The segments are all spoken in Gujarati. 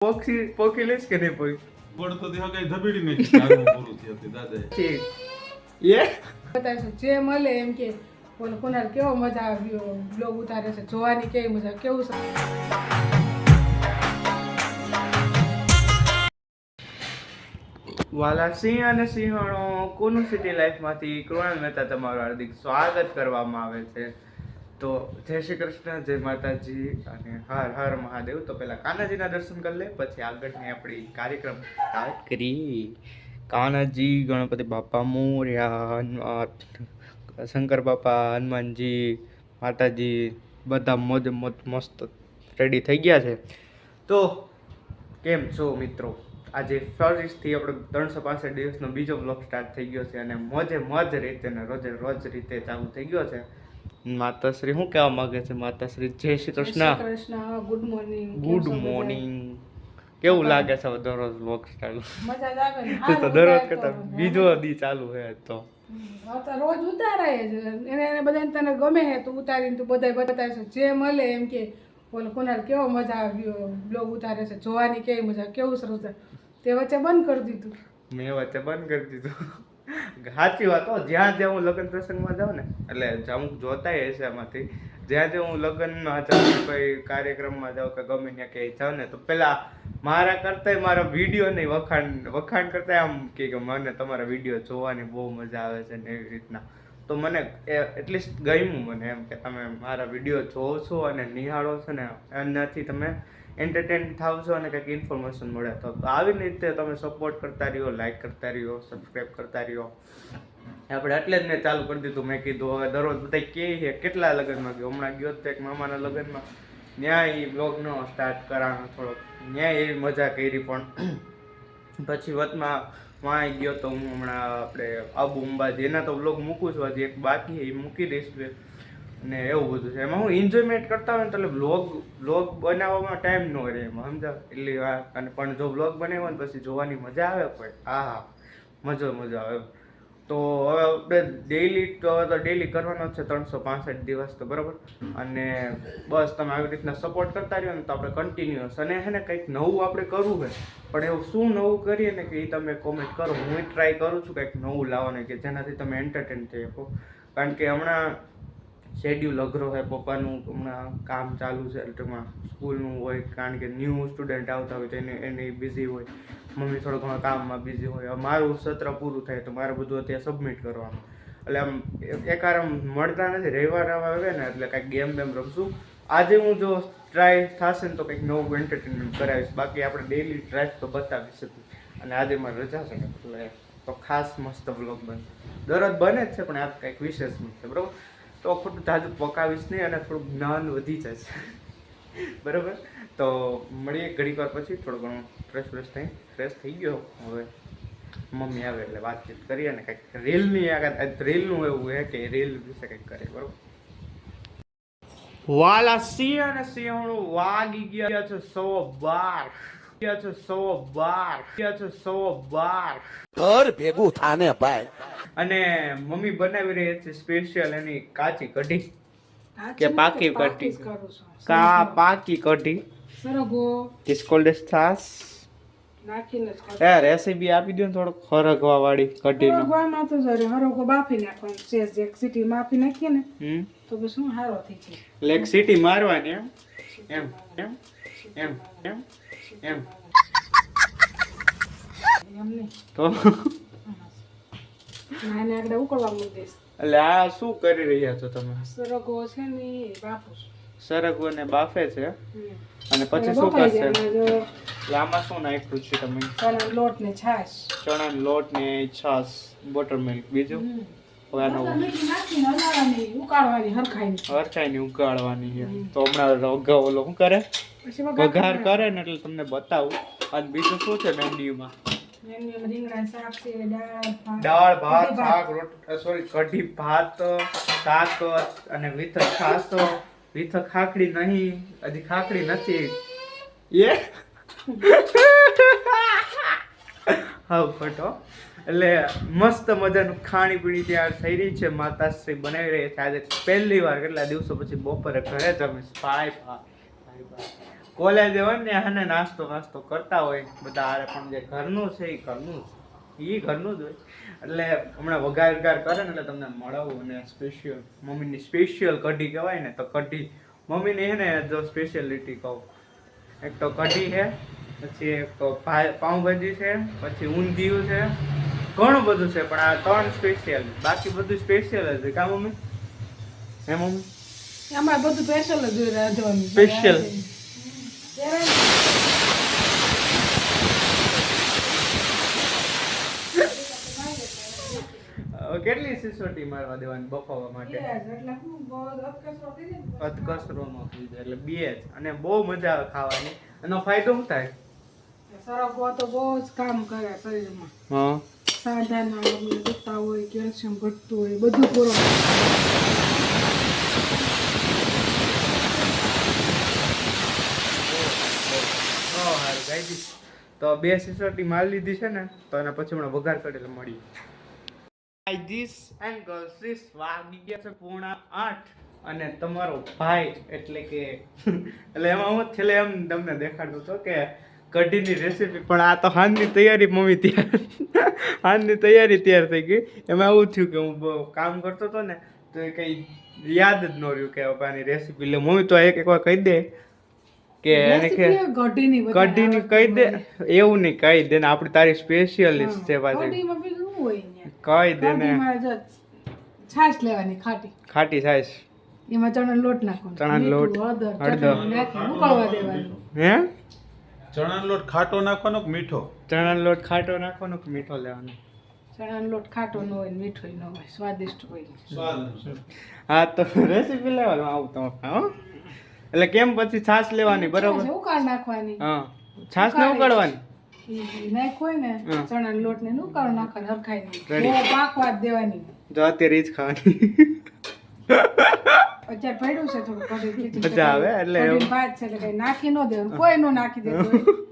પોખી પોખી લઈશ કે નહીં પોઈ ગોળ તો ત્યાં કઈ ધબીડી નહીં આગળ પૂરું થયું હતું દાદાએ એ. બતાવે છે જે મળે એમ કે બોલો કુનાલ કેવો મજા આવ્યો બ્લોગ ઉતારે છે. જોવાની કેવી મજા કેવું છે? વાલા સિંહ અને સિંહણો કોનું સિટી લાઈફમાંથી કૃણાલ મહેતા તમારું હાર્દિક સ્વાગત કરવામાં આવે છે? તો જય શ્રી કૃષ્ણ, જય માતાજી અને હર હર મહાદેવ. તો પહેલાં કાનાજીના દર્શન કરી લે, પછી આગળની આપણી કાર્યક્રમ સ્ટાર્ટ કરી. કાનાજી, ગણપતિ બાપા, મોર્યા શંકર બાપા, હનુમાનજી, માતાજી, બધા મોજ મોજ મસ્ત રેડી થઈ ગયા છે. તો કેમ છો મિત્રો? આજે ફરીથી આપણે ત્રણસો પાસઠ દિવસનો બીજો બ્લોગ સ્ટાર્ટ થઈ ગયો છે અને મોજે મોજ રીતે ને રોજે રોજ રીતે ચાલુ થઈ ગયો છે. માતાશ્રી શું કહેવા માંગે છે માતાશ્રી? જય Shri Krishna. Krishna. Good morning good morning કેવું લાગે છે દરરોજ બ્લોગ સ્ટાઇલ મજા તો દરરોજ કરતા બીજો દી ચાલુ છે તો. રોજ ઉતારાય જ. એને એને બધાને તને ગમે હે તો ઉતારીને તું બધા બતાવે છે. જે મળે એમ કે બોલો કુનાલ કેવો મજા આવ્યો બ્લોગ ઉતારે છે. જોવાની કેવી મજા કેવું સરસ છે. તે વચ્ચે બંધ કરી દીધું. મેં વચ્ચે બંધ કરી દીધું. સાચી વાત, હો, જ્યાં જ્યાં હું લગ્ન પ્રસંગમાં જાઉં ને, એટલે અમુક જોતાય હશે એમાંથી જ્યાં જ્યાં હું લગ્નમાં જાઉં કોઈ કાર્યક્રમમાં જાઉં કે ગમે ત્યાં ક્યાંય જાઉં ને, તો પેલા મારા કરતાંય મારા નહીં વખાણ વખાણ કરતા આમ કે મને તમારા વીડિયો જોવાની બહુ મજા આવે છે ને એવી રીતના. તો મને એટલીસ્ટ ગમ્યું મને એમ કે તમે મારા વીડિયો જોવો છો અને નિહાળો છો ને, એનાથી તમે એન્ટરટેન થાવ છો અને કંઈક ઇન્ફોર્મેશન મળે. તો આવી રીતે તમે સપોર્ટ કરતા રહ્યો લાઇક કરતા રહ્યો સબસ્ક્રાઈબ કરતા રહ્યો. આપણે એટલે જ મેં ચાલુ કરી દીધું. મેં કીધું, હવે દરરોજ બધા કે છે, કેટલા લગ્નમાં ગયો? હમણાં ગયો તો એક મામાના લગ્નમાં. ત્યાં એ બ્લોગનો સ્ટાર્ટ કરાનો થોડોક. ત્યાં એવી મજા કરી પણ. પછી વતમાં વાં ગયો તો હું હમણાં આપણે આબુ અંબાજી, એના તો બ્લોગ મૂકું છું. હજી એક બાકી એ મૂકી દઈશ ને એવું બધું છે. એમાં હું એન્જોયમેન્ટ કરતા હોય ને એટલે બ્લોગ બ્લોગ બનાવવામાં ટાઈમ ન રહે એમાં, સમજાવ? એટલી વાર અને પણ જો બ્લોગ બનાવ્યો ને પછી જોવાની મજા આવે કોઈ હા હા, મજો મજો આવે. તો હવે આપણે ડેઈલી તો હવે તો ડેઈલી કરવાનો જ છે, ત્રણસો પાસઠ દિવસ તો બરાબર. અને બસ તમે આવી રીતના સપોર્ટ કરતા રહ્યો ને તો આપણે કન્ટિન્યુઅસ અને હે ને કંઈક નવું આપણે કરવું છે પણ એવું શું નવું કરીએ ને કે એ તમે કોમેન્ટ કરો. હું ટ્રાય કરું છું કંઈક નવું લાવવાનું કે જેનાથી તમે એન્ટરટેન થઈ શકો. કારણ કે હમણાં શેડ્યુલ અઘરો હોય, પપ્પાનું હમણાં કામ ચાલુ છે ટૂંકમાં સ્કૂલનું હોય, કારણ કે ન્યૂ સ્ટુડન્ટ આવતા હોય તો એને, એની બિઝી હોય. મમ્મી થોડો ઘણો કામમાં બિઝી હોય. મારું સત્ર પૂરું થાય તો મારે બધું અત્યારે સબમિટ કરવાનું. એટલે આમ એક આરામ મળતા નથી, રવિવાર આવે ને એટલે કાંઈક ગેમ બેમ રમશું. આજે હું જો ટ્રાય થશે ને તો કંઈક નવું એન્ટરટેનમેન્ટ કરાવીશ. બાકી આપણે ડેઈલી ટ્રાય તો બતાવી શકીએ. અને આજે મારે રજા છે એટલે તો ખાસ મસ્ત બ્લોગ બને દરરોજ બને જ છે, પણ આ કંઈક વિશેષ છે બરાબર? તો ખોટું જાજુ પકાવીશ નહીં અને થોડુંક જ્ઞાન વધી જશે. બરાબર? તો મળીએ ઘડીક વાર પછી, થોડું ઘણું ફ્રેશ ફ્રેશ થઈ ફ્રેશ થઈ ગયો હવે. મમ્મી આવે એટલે વાતચીત કરીએ અને કંઈક રીલની આગળ રીલનું એવું છે કે રીલ વિશે કંઈક કરીએ, બરાબર? વાલા સિંહ અને સિંહણું વાગી ગયા છે સો બાર. છે સો બાર છે સો બાર ઘર ભેગું થાને ભાઈ. અને મમ્મી બનાવી રહી છે સ્પેશિયલ એની કાચી કઢી. કે પાકી કઢી? કા પાકી કઢી. સરગો ધીસ કોલ્ડ છાસ નાખીને જ કરું એ રેસીપી આપી દો ને થોડોક ફરગવા વાળી કઢીનો. હરગવામાં તો જરે હરગો બાફી નાખવાનો સેજ એક સીટી માફી નાખીએ ને હમ. તો બસ શું હારો થઈ જાય એટલે એક સીટી મારવાની એમ. એમ એમ એમ એમ. એમ. તો? એટલે આ શું કરી રહ્યા છો તમે? છે ને બાફું છું. બાફે છે? અને પછી શું કરશે? આમાં શું નાખ્યું છે તમે? ચણાનો લોટ ને છાશ. ચણાનો લોટ ને છાશ બટર મિલ્ક બીજું? હમ. હવે આનો મતલબ મીઠી ઉકાળવાની તો હમણાં ઓલો શું કરે? વઘાર કરે ને એટલે તમને બતાવું. અને બીજું શું છે મેન્યુમાં? એની અંદર રીંગણા શાક છે દાળ ભાત દાળ ભાત કઢી શાક રોટ સોરી કઢી ભાત શાક અને વિથ છાસ વિથ ખાખડી નહીં હજી ખાખડી નથી. એ? હા ફટો એટલે મસ્ત મજાનું ખાણીપીણી તૈયાર થઈ રહી છે. માતાશ્રી બનાવી રહી છે. આજે પહેલી વાર કેટલા દિવસો પછી બપોરે ઘરે જમીશ. ભાઈ ભાઈ. કોલેજ હોય ને હને નાસ્તો નાસ્તો કરતા હોય, બધા હારે પણ જે ઘરનું છે એ ઘરનું એ ઘરનું જ હોય. એટલે હમણાં વઘાર વઘાર કરે ને એટલે તમને મળવું અને સ્પેશિયલ મમ્મીની સ્પેશિયલ કઢી કહેવાય ને, તો કઢી મમ્મીની હે ને જો સ્પેશિયાલિટી કહું. એક તો કઢી છે, પછી એક તો પાઉંભાજી છે, પછી ઊંધિયું છે, ઘણું બધું છે, પણ આ ત્રણ સ્પેશિયલ બાકી બધું સ્પેશિયલ જ છે કા મમ્મી? હે મમ્મી? અમારે બધું સ્પેશિયલ જ હોય રાંધવાનું. સ્પેશિયલ કેટલી સિસોટી મારવા દેવાની બફાવા માટે. અધકસરો નો. દે એટલે બે જ. અને બહુ મજા આવે ખાવાની. એનો ફાયદો શું થાય? સરગવો તો બહુ જ કામ કરે શરીરમાં. હા. સાધાના દુખતા હોય કેલ્શિયમ ઘટતું હોય બધું પૂરો તો. બે સિસોટી મારી લીધી છે ને, તો એના પછી હમણાં વઘાર કરેલો મળીએ ધીસ એન્ડ ગર્લ્સ ધીસ વાગી ગયા છે પૂર્ણા આઠ. અને તમારો ભાઈ એટલે કે, એટલે એમાં હું છેલ્લે એમ તમને દેખાડતો હતો કે કઢીની રેસીપી પણ આ તો હાનની તૈયારી મમ્મી તૈયાર. હાનની તૈયારી તૈયાર થઈ ગઈ. એમાં એવું થયું કે હું કામ કરતો હતો ને, તો એ કંઈ યાદ જ ન રહ્યું કે બાપાની રેસીપી એટલે મમ્મી તો એક એકવાર કહી દે. કે એને કે કઢીની કહી દે એવું નહીં કહી દે ને આપણી તારી સ્પેશિયલિસ્ટ છે પાછી. કહી દે ને. છાશ લેવાની ખાટી. ખાટી છાશ. એમાં ચણા લોટ નાખવાનો. ચણાનો લોટ, હળદર. ઉકળવા દેવાનું. હે? ચણાનો લોટ ખાટો નાખવાનો કે મીઠો? ચણાનો લોટ ખાટો નાખવાનો કે મીઠો લેવાનો? ચણાનો લોટ ખાટો ન હોય ને મીઠો ન હોય સ્વાદિષ્ટ હોય. હા તો રેસીપી લેવાનું આવું તમે હો? એટલે કેમ પછી છાશ લેવાની બરાબર? ઉકાળ નાખવાની. હા. છાશ ને ઉકાળવાની? નાખ ને. લોટ ને ઉકાળ નાખવાની હરખાઈ પાકવા દેવાની. જો અત્યારે જ ખાવાની. અત્યારે પડ્યું છે થોડું ખીચડી મજા આવે એટલે ભાત છે એટલે કઈ નાખી ન દેવાનું કોઈ નો નાખી દેવું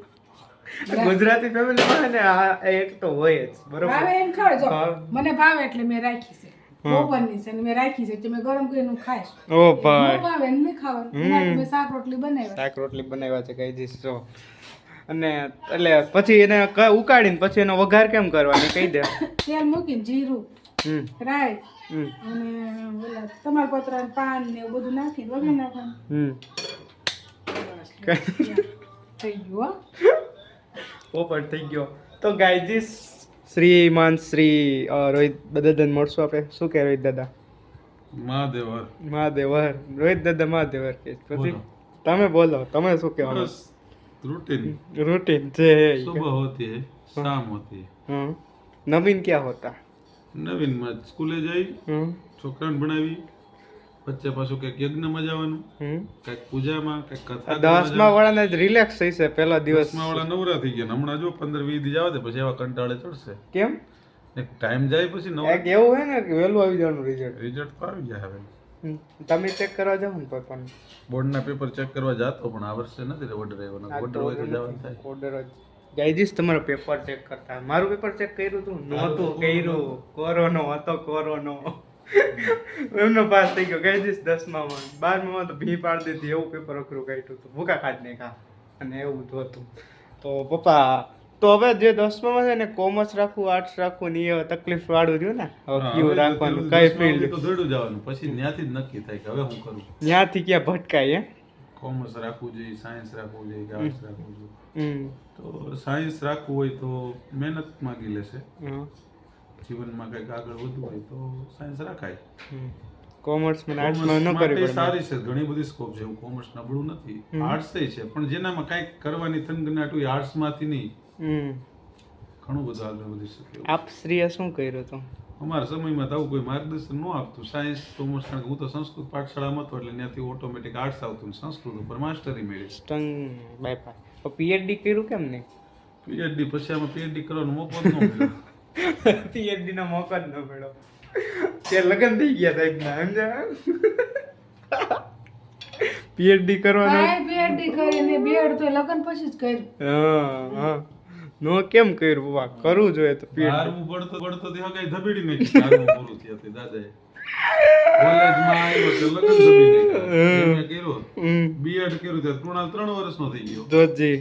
ગુજરાતી ફેમિલીમાં ને આ એક તો હોય જ ભાવે બરોબર એમ ખાવ જો મને ભાવે એટલે મેં રાખી છે. બપોરની છે અને મેં રાખી છે એટલે મેં ગરમ કરીને ખાઈશ. ઓ ભાઈ. ભાવે ને ખાવાનું. મેં શાક રોટલી બનાવ્યા શાક રોટલી બનાવ્યા છે દીસ જો. અને એટલે પછી એને ઉકાળીને પછી એનો વઘાર કેમ કરવાની કહી દે. તેલ મૂકીને જીરું હમ. રાઈ અને ઓલા તમાલપત્ર ને પાન ને એવું બધું નાખીને વગર નાખવાનું. થઈ ગયું હો. પોપટ થઈ ગયો. તો ગાયજીસ શ્રીમાન શ્રી રોહિત દાદા મળશું આપણે. શું કે રોહિત દાદા? મહાદેવર. મહાદેવર. રોહિત દાદા મહાદેવર કે પછી તમે બોલો. તમે શું કહેવાનું? રૂટીન. રૂટીન. જે સુબહ હોતી હે શામ હોતી હે. નવીન ક્યાં હોતા? નવીનમાં સ્કૂલે જઈ છોકરાને ભણાવી વચ્ચે પાછું કંઈક યજ્ઞમાં જવાનું કંઈક પૂજામાં કંઈક કથા દસમા વાળાને જ રિલેક્સ થઈ છે પહેલા દિવસ. દસમા વાળા નવરા થઈ ગયા હમણાં જો પંદર વીસ દી જાવ પછી એવા કંટાળે ચડશે. કેમ? એક ટાઈમ જાય પછી નવ એક એવું હોય ને કે વહેલું આવી જવાનું રિઝલ્ટ રિઝલ્ટ તો આવી જાય હવે. તમે ચેક કરવા જાવ ને પપ્પાને. બોર્ડના પેપર ચેક કરવા જાતો પણ આ વર્ષે નથી ઓર્ડર આવ્યો. ઓર્ડર હોય તો જવાનું થાય. ઓર્ડર જ. ગાઈજીસ તમારો પેપર ચેક કરતા. મારું પેપર ચેક કર્યું હતું નહોતું કર્યું. કોરોનો હતો કોરોનો. એમનો પાસ થઈ ગયો. ગાઈજીસ દસમામાં. બારમામાં તો ભી પાડી દીધી. એવું પેપર અઘરું કાઢ્યું હતું. ભૂકા કાઢ ને કા અને એવું તો હતું. તો પપ્પા તો હવે જે દસમામાં છે ને કોમર્સ રાખવું આર્ટ્સ રાખવું ને એ તકલીફ વાળું રહ્યું ને. હવે કયું રાખવાનું કઈ ફિલ્ડ તો દોડું જવાનું. પછી ત્યાંથી જ નક્કી થાય કે હવે હું કરું. ત્યાંથી ક્યાં ભટકાય હે? કોમર્સ રાખવું જોઈએ સાયન્સ રાખવું જોઈએ કે આર્ટ્સ રાખવું જોઈએ. તો સાયન્સ રાખવું હોય તો મહેનત માગી લેશે. જીવનમાં કંઈક આગળ વધવું હોય તો સાયન્સ રાખાય. કોમર્સમાં આર્ટ્સ કોમર્સમાં ન માટે કરવી સારી છે ઘણી બધી સ્કોપ છે એવું કોમર્સ નબળું નથી. આર્ટ્સ છે પણ જેનામાં કંઈક કરવાની થનગનાટ હોય આર્ટ્સમાંથી નહીં. ઘણું બધું આગળ વધી શકે આપ શ્રીએ શું કર્યું હતું? અમારા સમયમાં તો આવું કોઈ માર્ગદર્શન ન આપતું. સાયન્સ કોમર્સ કારણ કે હું તો સંસ્કૃત પાઠશાળામાં હતો એટલે ત્યાંથી ઓટોમેટિક આર્ટ્સ આવતું સંસ્કૃત ઉપર માસ્ટરી મેળવી. સ્ટંગ બાયપાસ. પીએચડી કર્યું કેમ નહીં? પીએચડી પછી આમાં પીએચડી કરવાનો મોકો ન મળ્યો. પીએચડી નો મોકો જ ન મળ્યો. તે લગન થઈ ગયા સાહેબ ના સમજ્યા? પીએચડી કરવાનો. PhD કરીને બીએડ તો લગ્ન પછી જ કર્યું. હા હા. નો કેમ કર્યું બાબા? કરવું જોઈએ તો પીએચડી પડતો પડતો તે હગાઈ ધબેડી નાખી. બારમું પૂરું થયા તે દાદાએ. કોલેજમાં આવ્યો તો લગ્ન જમી નાખ્યા. કર્યું બીએડ કર્યું ત્યારે ત્રણ ત્રણ વર્ષનો થઈ ગયો. જોજી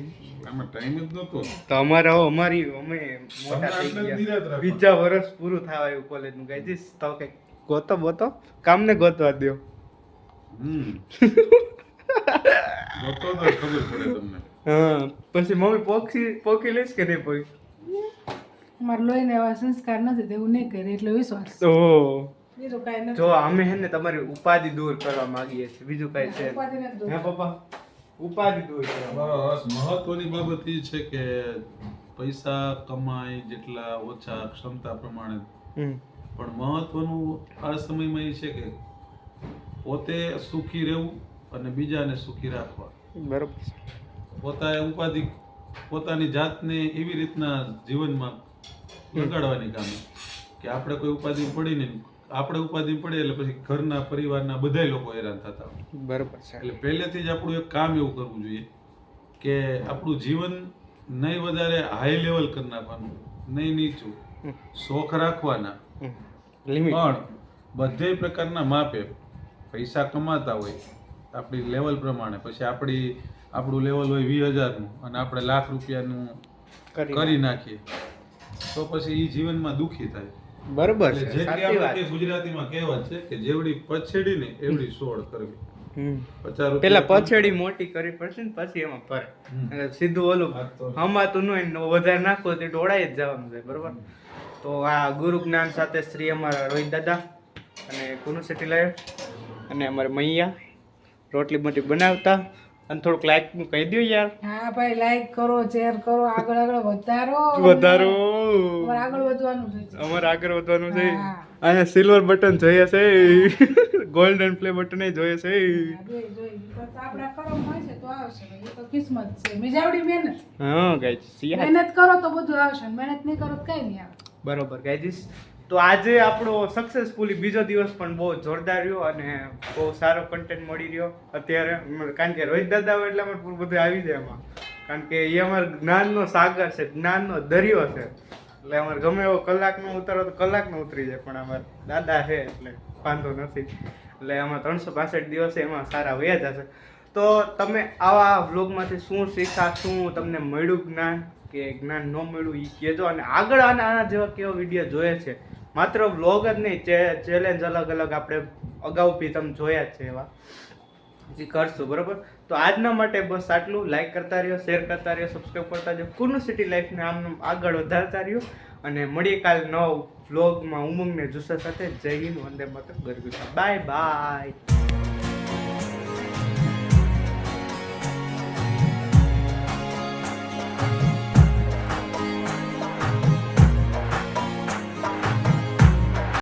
આમાં ટાઈમ જ નહોતો. તો અમારા અમારી અમે મોટા થઈ તમને આટલે જ નિરાંત ગયા બીજા વર્ષ પૂરું થવા આવ્યું કોલેજનું ગાઈજીસ તો કે ગોતો બોતો કામને ગોતવા દો હમ. તો ખબર પડે તમને. હા પછી મમ્મી પોખી પોખી લઈશ કે નહીં પોખી? મારે લોહીને એવા સંસ્કાર નથી તેવું નહીં કરે એટલે વિશ્વાસ. નથી. જો અમે હે ને તમારી ઉપાધિ દૂર કરવા માંગીએ છીએ. બીજું કઈ છે. હે પપ્પા? ઉપાધિ દૂર બસ મહત્વની બાબત એ છે કે પૈસા કમાય જેટલા ઓછા ક્ષમતા પ્રમાણે. પણ મહત્વનું આ સમયમાં એ છે કે પોતે સુખી રહેવું અને બીજાને સુખી રાખવા. બરોબર પોતાએ ઉપાધિ પોતાની જાતને એવી રીતના જીવનમાં લગાડવાની કામે. કે આપણે કોઈ ઉપાધિ પડીને આપણે ઉપાધિ પડે એટલે પછી ઘરના પરિવારના બધાય લોકો હેરાન થતા હોય. બરાબર છે. એટલે પહેલેથી જ આપણું એક કામ એવું કરવું જોઈએ કે આપણું જીવન નહીં વધારે હાઈ લેવલ કરી નાખવાનું નહીં નીચું શોખ રાખવાના. પણ બધે પ્રકારના માપે પૈસા કમાતા હોય આપણી લેવલ પ્રમાણે. પછી આપણી આપણું લેવલ હોય વીસ હજારનું અને આપણે લાખ રૂપિયાનું કરી કરી નાખીએ. તો પછી એ જીવનમાં દુઃખી થાય. બરોબર છે જેટલી આપણે ગુજરાતીમાં કહેવત છે કે જેવડી પછેડી ને એવડી સોળ કરવી. પેલા પછેડી મોટી કરવી પડશે ને પછી એમાં પર સીધું ઓલું. હમાતું નહીં વધારે નાખો તે ડોળાઈ જ જવાનું છે બરોબર? તો આ ગુરુ જ્ઞાન સાથે શ્રી અમારા રોહિત દાદા અને કુનુ સેટી લાઈવ અને અમારે મૈયા રોટલી મોટી બનાવતા. અને થોડુંક લાઈકનું કહી દો યાર. હા ભાઈ લાઈક કરો શેર કરો આગળ આગળ વધારો. વધારો. આગળ વધવાનું છે. અમારે આગળ વધવાનું છે. અહીંયા સિલ્વર બટન જોઈએ છે ગોલ્ડન પ્લે બટન જોઈએ છે હા, જોઈ જોઈ. બસ આપણા કરમ હોય છે તો આવશે એ તો કિસ્મત છે. બીજાવડી મહેનત. હા ગાઈસ મહેનત કરો તો બધું આવશે. મહેનત નહીં કરો તો કઈ નહીં આવે. બરોબર ગાઈજીસ તો આજે આપણો સક્સેસફુલી બીજો દિવસ પણ બહુ જોરદાર રહ્યો અને બહુ સારો કન્ટેન્ટ મળી રહ્યો. અત્યારે કારણ કે રોહિત દાદા એટલે અમારે પૂરું બધું આવી જાય એમાં. કારણ કે એ અમારો જ્ઞાનનો સાગર છે, જ્ઞાનનો દરિયો છે. એટલે અમારે ગમે એવો કલાકનો ઉતારો તો કલાકનો ઉતરી જાય, પણ અમારે દાદા છે એટલે વાંધો નથી. એટલે અમે ત્રણસો પાસઠ દિવસે એમાં સારા વયા જશે. તો તમે આવા વ્લોગમાંથી શું શીખા શું તમને મળ્યું જ્ઞાન? કે જ્ઞાન ન મળ્યું એ કહેજો અને આગળ આના આના જેવા કેવા વીડિયો જોઈએ છે? માત્ર વ્લોગ જ નહીં ચેલેન્જ અલગ અલગ આપણે અગાઉ બી તમે જોયા જ છે એવા. હજી કરશું, બરાબર? તો આજના માટે બસ આટલું. લાઈક કરતા રહ્યો શેર કરતા રહ્યો સબસ્ક્રાઈબ કરતા રહ્યો. કુનું સિટી લાઈફને આમ આગળ વધારતા રહ્યો. અને મળીએ કાલ નવ વ્લોગમાં ઉમંગને જુસ્સા સાથે. જય હિન્દ, વંદે માત્ર ગરગુતા બાય બાય